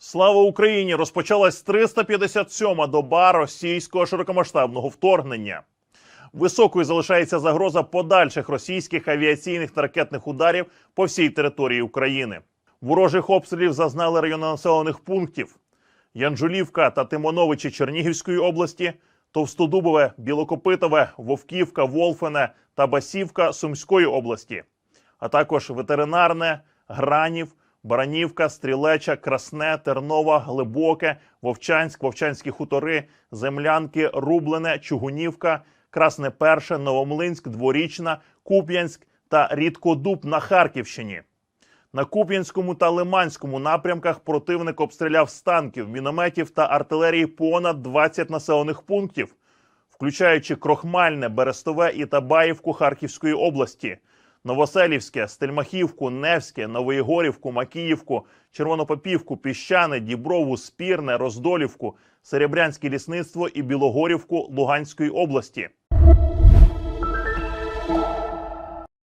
Слава Україні! Розпочалась 357-ма доба російського широкомасштабного вторгнення. Високою залишається загроза подальших російських авіаційних та ракетних ударів по всій території України. Ворожих обстрілів зазнали райони населених пунктів: Янжулівка та Тимоновичі Чернігівської області, Товстодубове, Білокопитове, Вовківка, Волфене та Басівка Сумської області, а також ветеринарне, Гранів, Баранівка, Стрілеча, Красне, Тернова, Глибоке, Вовчанськ, Вовчанські хутори, Землянки, Рублене, Чугунівка, Красне Перше, Новомлинськ, Дворічна, Куп'янськ та Рідкодуб на Харківщині. На Куп'янському та Лиманському напрямках противник обстріляв з танків, мінометів та артилерії понад 20 населених пунктів, включаючи Крохмальне, Берестове і Табаївку Харківської області, Новоселівське, Стельмахівку, Невське, Новоєгорівку, Макіївку, Червонопопівку, Піщане, Діброву, Спірне, Роздолівку, Серебрянське лісництво і Білогорівку Луганської області.